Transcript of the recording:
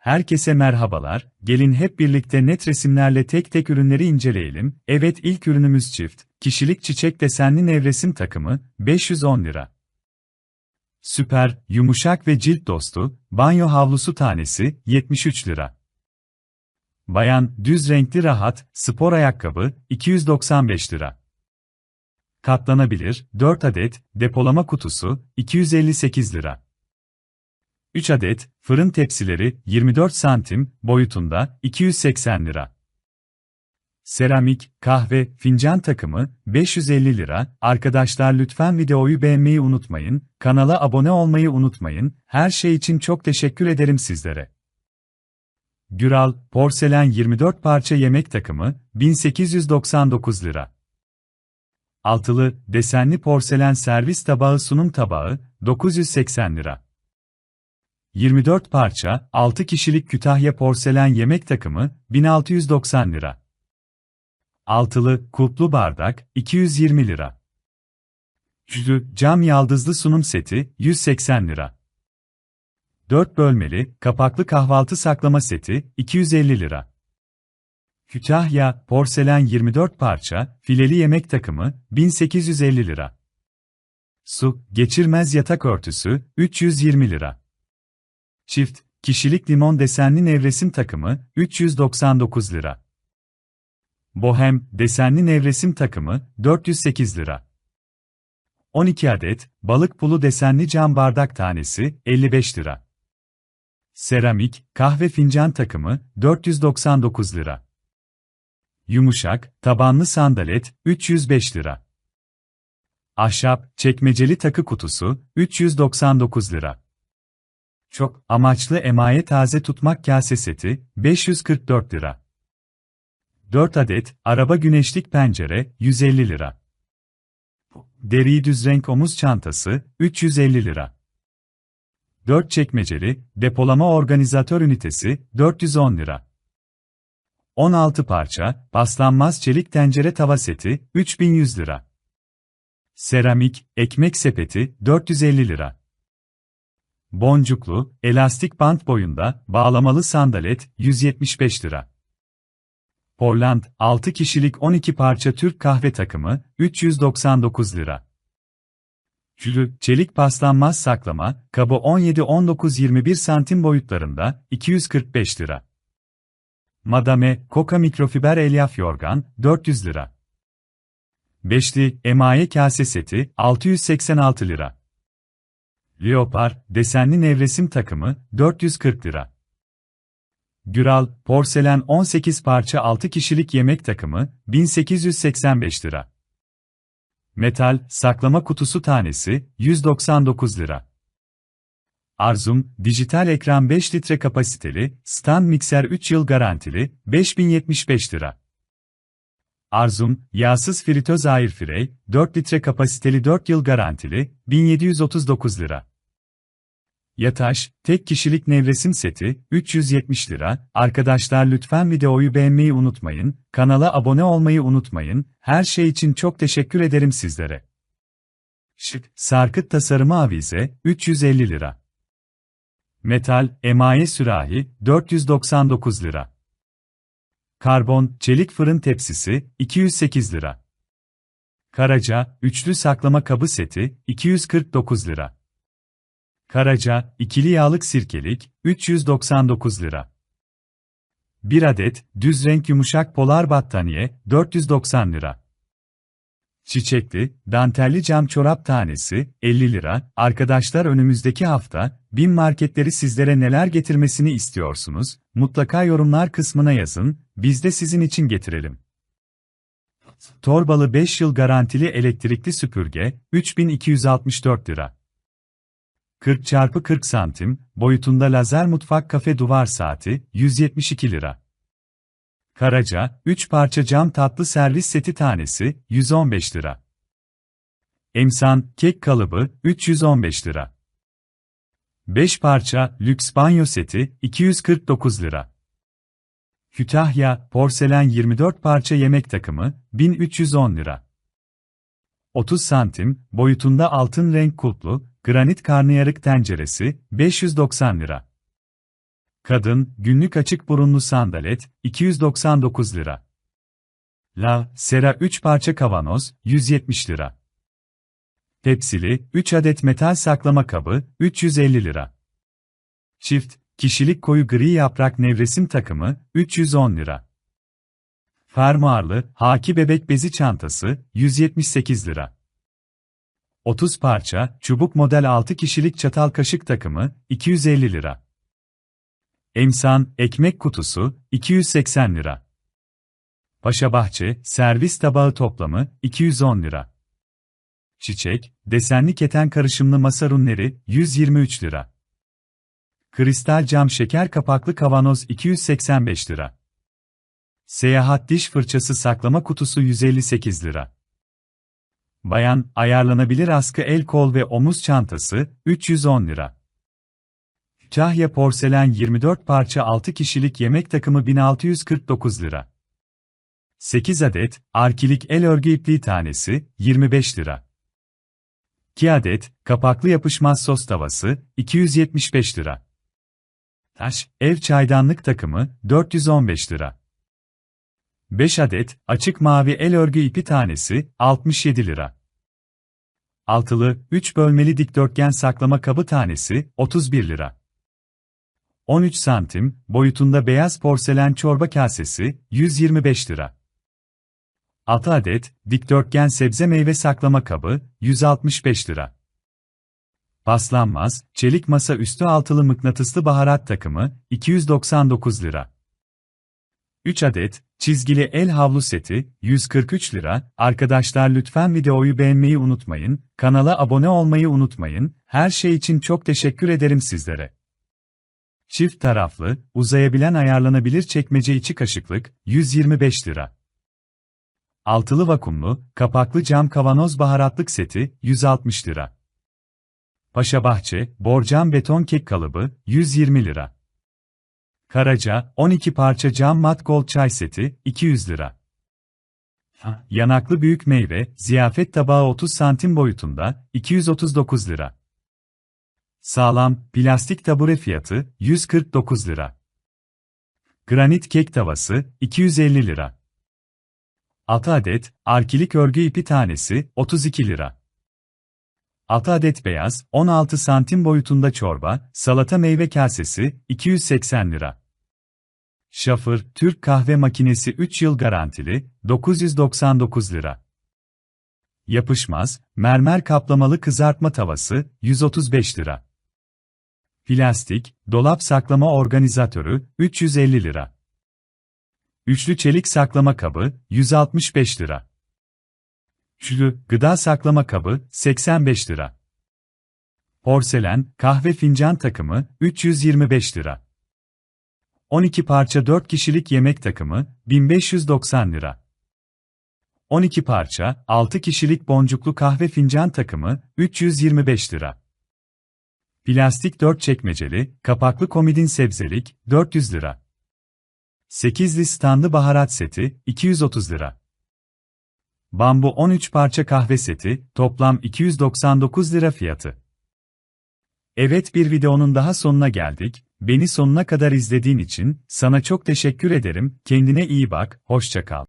Herkese merhabalar, gelin hep birlikte net resimlerle tek tek ürünleri inceleyelim. Evet ilk ürünümüz çift, kişilik çiçek desenli nevresim takımı, 510 lira. Süper, yumuşak ve cilt dostu, banyo havlusu tanesi, 73 lira. Bayan, düz renkli rahat, spor ayakkabı, 295 lira. Katlanabilir, 4 adet, depolama kutusu, 258 lira. 3 adet, fırın tepsileri, 24 santim, boyutunda, 280 lira. Seramik, kahve, fincan takımı, 550 lira. Arkadaşlar lütfen videoyu beğenmeyi unutmayın, kanala abone olmayı unutmayın, her şey için çok teşekkür ederim sizlere. Güral, porselen 24 parça yemek takımı, 1899 lira. Altılı, desenli porselen servis tabağı sunum tabağı, 980 lira. 24 parça, 6 kişilik Kütahya porselen yemek takımı, 1690 lira. Altılı, kulplu bardak, 220 lira. Cüzü, cam yaldızlı sunum seti, 180 lira. 4 bölmeli, kapaklı kahvaltı saklama seti, 250 lira. Kütahya, porselen 24 parça, fileli yemek takımı, 1850 lira. Su, geçirmez yatak örtüsü, 320 lira. Çift, kişilik limon desenli nevresim takımı, 399 lira. Bohem, desenli nevresim takımı, 408 lira. 12 adet, balık pulu desenli cam bardak tanesi, 55 lira. Seramik, kahve fincan takımı, 499 lira. Yumuşak, tabanlı sandalet, 305 lira. Ahşap, çekmeceli takı kutusu, 399 lira. Çok amaçlı emaye taze tutmak kase seti, 544 lira. 4 adet, araba güneşlik pencere, 150 lira. Deri düz renk omuz çantası, 350 lira. 4 çekmeceli, depolama organizatör ünitesi, 410 lira. 16 parça, paslanmaz çelik tencere tava seti, 3100 lira. Seramik, ekmek sepeti, 450 lira. Boncuklu, elastik bant boyunda, bağlamalı sandalet, 175 lira. Portland, 6 kişilik 12 parça Türk kahve takımı, 399 lira. Jülü, çelik paslanmaz saklama, kabı 17-19-21 santim boyutlarında, 245 lira. Madame, Koka mikrofiber elyaf yorgan, 400 lira. Beşli, emaye kase seti, 686 lira. Leopar, desenli nevresim takımı, 440 lira. Güral, porselen 18 parça 6 kişilik yemek takımı, 1885 lira. Metal, saklama kutusu tanesi, 199 lira. Arzum, dijital ekran 5 litre kapasiteli, stand mikser 3 yıl garantili, 5075 lira. Arzum, yağsız fritöz airfrey, 4 litre kapasiteli 4 yıl garantili, 1739 lira. Yataş, tek kişilik nevresim seti, 370 lira. Arkadaşlar lütfen videoyu beğenmeyi unutmayın, kanala abone olmayı unutmayın, her şey için çok teşekkür ederim sizlere. Şık, sarkıt tasarımı avize, 350 lira. Metal, emaye sürahi, 499 lira. Karbon, çelik fırın tepsisi, 208 lira. Karaca, üçlü saklama kabı seti, 249 lira. Karaca, ikili yağlık sirkelik, 399 lira. 1 adet, düz renk yumuşak polar battaniye, 490 lira. Çiçekli, dantelli cam çorap tanesi, 50 lira. Arkadaşlar önümüzdeki hafta, bin marketleri sizlere neler getirmesini istiyorsunuz? Mutlaka yorumlar kısmına yazın, biz de sizin için getirelim. Torbalı 5 yıl garantili elektrikli süpürge, 3264 lira. 40 çarpı 40 santim, boyutunda lazer mutfak kafe duvar saati, 172 lira. Karaca, 3 parça cam tatlı servis seti tanesi, 115 lira. Emsan, kek kalıbı, 315 lira. 5 parça, lüks banyo seti, 249 lira. Kütahya, porselen 24 parça yemek takımı, 1310 lira. 30 santim, boyutunda altın renk kulplu, granit karnıyarık tenceresi, 590 lira. Kadın, günlük açık burunlu sandalet, 299 lira. La, Sera 3 parça kavanoz, 170 lira. Tepsili, 3 adet metal saklama kabı, 350 lira. Çift, kişilik koyu gri yaprak nevresim takımı, 310 lira. Fermuarlı, haki bebek bezi çantası, 178 lira. 30 parça, çubuk model 6 kişilik çatal kaşık takımı, 250 lira. Emsan, ekmek kutusu, 280 lira. Paşabahçe, servis tabağı toplamı, 210 lira. Çiçek, desenli keten karışımlı masa runleri, 123 lira. Kristal cam şeker kapaklı kavanoz 285 lira. Seyahat diş fırçası saklama kutusu 158 lira. Bayan, ayarlanabilir askı el kol ve omuz çantası, 310 lira. Kahya porselen 24 parça 6 kişilik yemek takımı 1649 lira. 8 adet, arkilik el örgü ipliği tanesi, 25 lira. 2 adet, kapaklı yapışmaz sos tavası, 275 lira. Taş, ev çaydanlık takımı, 415 lira. 5 adet, açık mavi el örgü ipi tanesi, 67 lira. Altılı, 3 bölmeli dikdörtgen saklama kabı tanesi, 31 lira. 13 santim, boyutunda beyaz porselen çorba kasesi, 125 lira. 6 adet, dikdörtgen sebze meyve saklama kabı, 165 lira. Paslanmaz, çelik masa üstü altılı mıknatıslı baharat takımı, 299 lira. 3 adet, çizgili el havlu seti, 143 lira. Arkadaşlar lütfen videoyu beğenmeyi unutmayın, kanala abone olmayı unutmayın, her şey için çok teşekkür ederim sizlere. Çift taraflı, uzayabilen ayarlanabilir çekmece içi kaşıklık, 125 lira. Altılı vakumlu, kapaklı cam kavanoz baharatlık seti, 160 lira. Paşabahçe, borcam beton kek kalıbı, 120 lira. Karaca, 12 parça cam mat gold çay seti, 200 lira. Yanaklı büyük meyve, ziyafet tabağı 30 santim boyutunda, 239 lira. Sağlam, plastik tabure fiyatı, 149 lira. Granit kek tavası, 250 lira. 6 adet, arkilik örgü ipi tanesi, 32 lira. 6 adet beyaz, 16 santim boyutunda çorba, salata meyve kasesi, 280 lira. Şafır, Türk kahve makinesi 3 yıl garantili, 999 lira. Yapışmaz, mermer kaplamalı kızartma tavası, 135 lira. Plastik, dolap saklama organizatörü, 350 lira. Üçlü çelik saklama kabı, 165 lira. Üçlü, gıda saklama kabı, 85 lira. Porselen, kahve fincan takımı, 325 lira. 12 parça 4 kişilik yemek takımı, 1590 lira. 12 parça, 6 kişilik boncuklu kahve fincan takımı, 325 lira. Plastik 4 çekmeceli, kapaklı komodin sebzelik, 400 lira. 8'li standı baharat seti, 230 lira. Bambu 13 parça kahve seti, toplam 299 lira fiyatı. Evet bir videonun daha sonuna geldik. Beni sonuna kadar izlediğin için sana çok teşekkür ederim. Kendine iyi bak, hoşça kal.